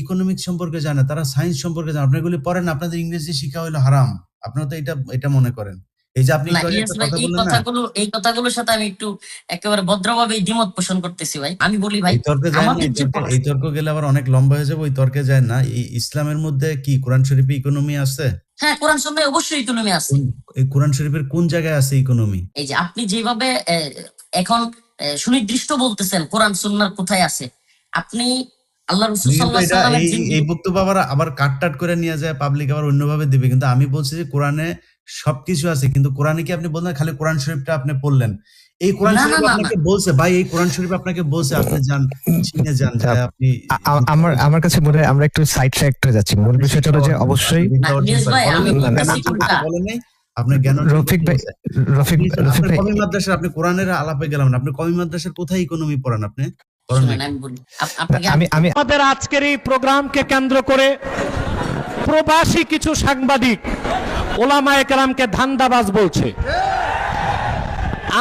Economic সম্পর্কে জানে তারা সায়েন্স সম্পর্কে জানে। আপনি এগুলি পড়েন আপনাদের ইংরেজি শিক্ষা হলো হারাম। আপনারা তো এটা এটা মনে করেন। এই যে আপনি কথাগুলো এই কথাগুলোর সাথে আমি একটু একেবারে ভদ্রভাবে দ্বিমত পোষণ করতেছি ভাই। আমি বলি ভাই তর্কে এই তর্কে গেলে আবার অনেক লম্বা হয়ে যাবে ওই তর্কে যায় না। ইসলামের মধ্যে কি কোরআন শরীফে ইকোনমি আছে? হ্যাঁ কোরআন সন্ন্যায় অবশ্যই ইকোনমি আছে। এই কোরআন শরীফের কোন জায়গায় আছে ইকোনমি এই যে আপনি যেভাবে এখন সুনির্দিষ্ট বলতেছেন কোরআন সুন্নার কোথায় আছে। আপনি আল্লাহ রসুল এই বক্তব্য আবার আবার কাট টাট করে নিয়ে যায় পাবলিক আবার অন্যভাবে দিবে। কিন্তু আমি বলছি যে কোরআনে সবকিছু আছে কিন্তু কোরআনে কি আপনি বললেন? খালি কোরআন শরীফটা আপনি পড়লেন। এই কোরআন শরীফ আপনাকে বলছে ভাই এই কোরআন শরীফ আপনাকে বলছে আপনি যান চীনে যান আচ্ছা, যায় আপনি আমার আমার কাছে মনে হয় আমরা একটু সাইড ট্র্যাক হয়ে যাচ্ছি। মূল বিষয়টা হলো যে অবশ্যই না, আমি বলেন জ্ঞান রফিক ভাই রফিক রফিক ভাই। কমি মাদ্রাসার আপনি কোরআনের আলাপে গেলাম না আপনি কমি মাদ্রাসার কোথায় ইকোনমি পড়ান আপনি? আমি আমাদের আজকের এই প্রোগ্রামকে কেন্দ্র করে প্রবাসী কিছু সাংবাদিক ওলামায়ে কেরামকে ধান্দাবাজ বলছে।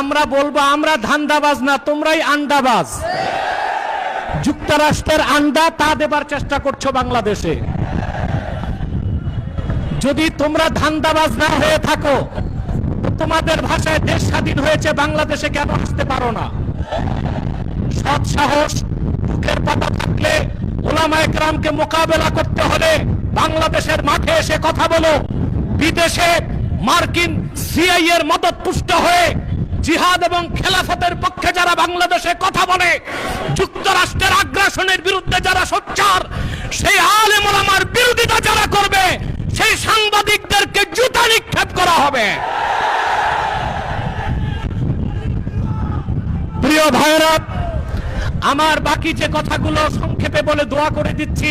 আমরা বলব আমরা ধান্দাবাজ না তোমরাই আন্ডাবাজ যুক্তরাষ্ট্রের আন্ডা তা দেবার চেষ্টা করছ বাংলাদেশে। যদি তোমরা ধান্দাবাজ না হয়ে থাকো তো তোমাদের ভাষায় দেশ স্বাধীন হয়েছে বাংলাদেশে কেন আসতে পারো না? সাহস, বুকের পাতা থাকলে ওলামা একরামকে মোকাবেলা করতে হলে বাংলাদেশের মাঠে এসে কথা বলো। বিদেশে মার্কিন সিআই এর মদত পুষ্ট হয়ে জিহাদ এবং খেলাফতের পক্ষে যারা বাংলাদেশে কথা বলে, যুক্তরাষ্ট্রের আগ্রাসনের বিরুদ্ধে যারা সোচ্চার, সেই আলেম ওলামার বিরোধিতা যারা করবে, সেই সাংবাদিকদেরকে জুতা নিক্ষেপ করা হবে। প্রিয় ভাইরা আমার বাকি যে কথাগুলো সংক্ষেপে বলে দোয়া করে দিচ্ছি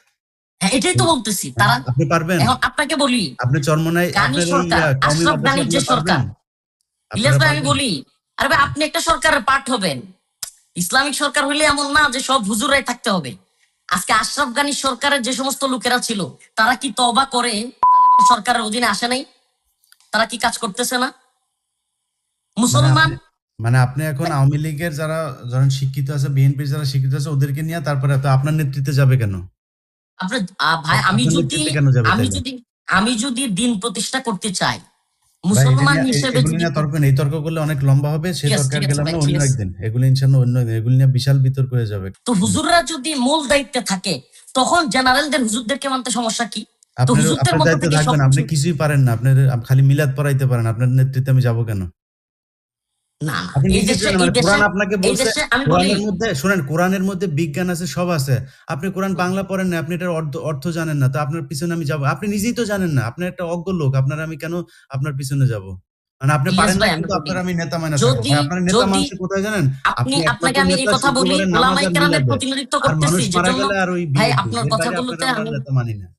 এটাই তো বলতেছি তারা আপনি পারবেন। এখন আপনাকে বলি আপনি চরমনায় গানি সরকার, আহ, কওমি আশরাফ গানির যে সরকার, ইলিয়াস ভাই আমি বলি আরে ভাই আপনি একটা সরকারের পার্ট হবেন। ইসলামিক সরকার হইলে এমন না যে সব হুজুরাই থাকতে হবে। আজকে আশরাফ গানি সরকারের যে সমস্ত লোকেরা ছিল তারা কি তবা করে সরকারের অধীনে আসে নাই? তারা কি কাজ করতেছে না? মুসলমান? মানে আপনি এখন আওয়ামী লীগের যারা ধরেন শিক্ষিত আছে বিএনপির যারা শিক্ষিত আছে ওদেরকে নিয়ে তারপরে তো আপনার নেতৃত্বে যাবে কেন? আপনার ভাই আমি যদি আমি যদি আমি যদি দিন প্রতিষ্ঠা করতে চাই মুসলমান হিসেবে এগুলো যদি নিয়ে তর্ক নেই। তর্ক করলে অনেক লম্বা হবে সেই তর্কের গেলাম না অন্য একদিন। এগুলো ইনশাল্লাহ অন্য একদিন। এগুলো নিয়ে বিশাল বিতর্ক হয়ে যাবে। তো হুজুররা যদি মূল দায়িত্বে থাকে তখন জেনারেলদের হুজুরদেরকে মানতে সমস্যা কি? আপনার হুজুরদের আপনার মধ্যে দায়িত্বে থাকবেন আপনি কিছুই পারেন না। আপনার খালি মিলাদ পড়াইতে পারেন। আপনার নেতৃত্বে আমি যাব কেন? না এই কোরআন আপনাকে বলছে? কোরআনের মধ্যে শুনেন কোরআনের মধ্যে বিজ্ঞান আছে সব আছে। আপনি কোরআন বাংলা পড়েন না আপনি এটার অর্থ অর্থ জানেন না। তো আপনার পিছনে আমি যাব। আপনি নিজেই তো জানেন না। আপনি একটা অজ্ঞ লোক আপনার আমি কেন আপনার পিছনে যাব? মানে আপনি পারেন না আমি কিন্তু আপনার আমি নেতা মানে আপনার নেতা মানুষ কোথায় জানেন? আপনি আপনাকে আমি এই কথা বলি শুক্রবারের নামাজ ওলামাই আর কেরামের প্রতিনিধিত্ব করতেছি যে মারা জন্য গেলে আর ওই ভাই, আপনার কথাগুলোতে আমি- নেতা মানি না।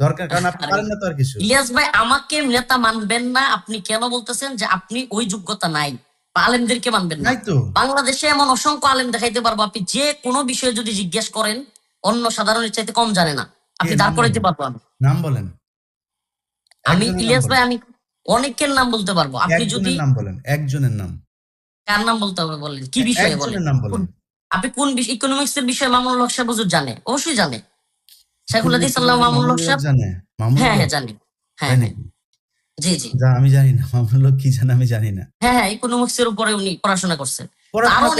দরকার কারণ আপনি আরে- পারেন না তো আর কিছু। ইলিয়াস ভাই আমাকে নেতা মানবেন না। আপনি কেন বলতেছেন যে আপনি ওই যোগ্যতা নাই? আলেমদেরকে মানবেন না। বাংলাদেশে এমন অসংখ্য আলেম দেখাইতে পারব আপনি যে কোনো বিষয়ে যদি জিজ্ঞেস করেন অন্য সাধারণের চাইতে কম জানে না। আপনি দাঁড় নাম করাইতে বলেন? পারব আমি। নাম বলেন। আমি ইলিয়াস ভাই আমি অনেকের নাম বলতে পারব। আপনি যদি একজনের নাম বলেন একজনের নাম। কার নাম বলতে হবে বলেন? কি বিষয়ে বলেন? নাম বলেন। আপনি কোন ইকোনমিক্স এর বিষয়ে মামুনুল হক সাহেব হুজুর জানে? অবশ্যই জানে। শাইখুল হাদিস আল্লাহ মামুনুল হক সাহেব জানে? হ্যাঁ হ্যাঁ? জানি। হ্যাঁ? জি জি। যা আমি জানি না মামুনুল হক কি জানে আমি জানি না। হ্যাঁ হ্যাঁ ইকোনমিক্স এর উপরে উনি পড়াশোনা করছেন। আরও